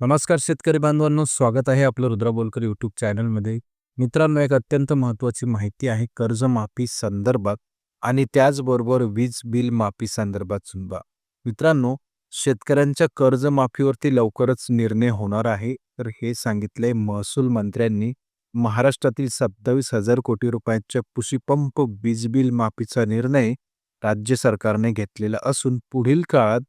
नमस्कार शेतकरी बांधवांनो स्वागत आहे आपलं रुद्रा बोलकर यूट्यूब चॅनलमध्ये. मित्रांनो एक अत्यंत महत्त्वाची माहिती आहे कर्जमाफी संदर्भात आणि त्याचबरोबर वीज बिल माफी संदर्भात सुद्धा. मित्रांनो शेतकऱ्यांच्या कर्जमाफीवरती लवकरच निर्णय होणार आहे. तर हे सांगितले महसूल मंत्र्यांनी. महाराष्ट्रातील सत्तावीस हजार कोटी रुपयांच्या कृषीपंप वीज बिल माफीचा निर्णय राज्य सरकारने घेतलेला असून पुढील काळात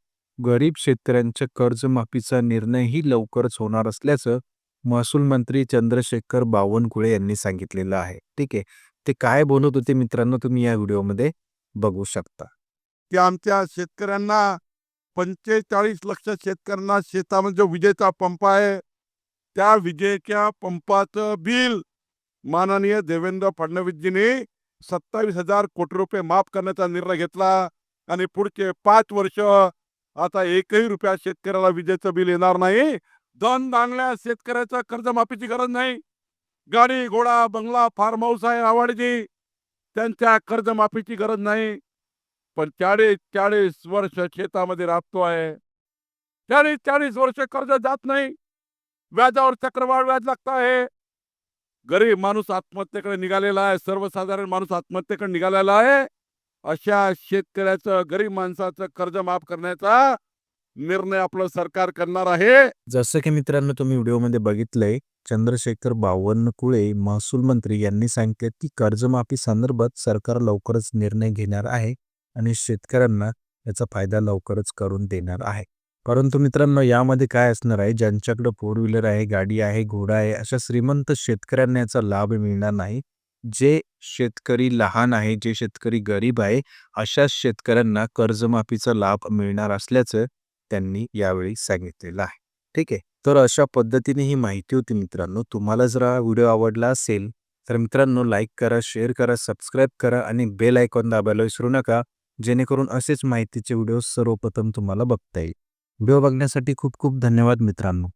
गरीब शेतकऱ्यांच्या कर्जमाफीचा निर्णयही लवकरच होणार असल्याचं महसूल मंत्री चंद्रशेखर बावनकुळे यांनी सांगितलेलं आहे. ठीक आहे. ते काय बोलत होते मित्रांनो तुम्ही या व्हिडिओमध्ये बघू शकता. की आमच्या शेतकऱ्यांना पंचेचाळीस लक्ष शेतकऱ्यांना शेतामध्ये जो विजेचा पंप आहे त्या विजेच्या पंपाचं बिल माननीय देवेंद्र फडणवीसजींनी सत्तावीस हजार कोटी रुपये माफ करण्याचा निर्णय घेतला आणि पुढचे पाच वर्ष आता एकही रुपया शेतकऱ्याला विजेचं बिल येणार नाही. दन दांगल्या शेतकऱ्याचं कर्जमाफीची गरज नाही. गाडी घोडा बंगला फार्म हाऊस आहे आवडीची. त्यांच्या कर्जमाफीची गरज नाही. पण चाळीस चाळीस वर्ष शेतामध्ये राबतो आहे. चाळीस चाळीस वर्ष कर्ज जात नाही. व्याजावर चक्रवाढ व्याज लागत आहे. गरीब माणूस आत्महत्येकडे निघालेला आहे. सर्वसाधारण माणूस आत्महत्येकडे निघालेला आहे. अशा शेतकऱ्याचं गरीब माणसाचं कर्ज माफ करण्याचा निर्णय आपलं सरकार करणार आहे. जसं की मित्रांनो तुम्ही व्हिडिओमध्ये बघितलंय चंद्रशेखर बावनकुळे महसूल मंत्री यांनी सांगितले की कर्जमाफी संदर्भात सरकार लवकरच निर्णय घेणार आहे आणि शेतकऱ्यांना याचा फायदा लवकरच करून देणार आहे. परंतु मित्रांनो यामध्ये काय असणार आहे? ज्यांच्याकडे फोर व्हीलर आहे गाडी आहे घोडा आहे अशा श्रीमंत शेतकऱ्यांना याचा लाभ मिळणार नाही. जे शेतकरी लहान आहे जे शेतकरी गरीब आहे अशा शेतकऱ्यांना कर्जमाफीचा लाभ मिळणार असल्याचं त्यांनी यावेळी सांगितलेलं आहे. ठीक आहे? तर अशा पद्धतीने ही माहिती होती मित्रांनो. तुम्हाला जर हा व्हिडिओ आवडला असेल तर मित्रांनो लाईक करा शेअर करा सबस्क्राईब करा आणि बेल आयकॉन दाबायला विसरू नका जेणेकरून असेच माहितीचे व्हिडिओ सर्वप्रथम तुम्हाला बघता येईल. व्हिडिओ बघण्यासाठी खूप खूप धन्यवाद मित्रांनो.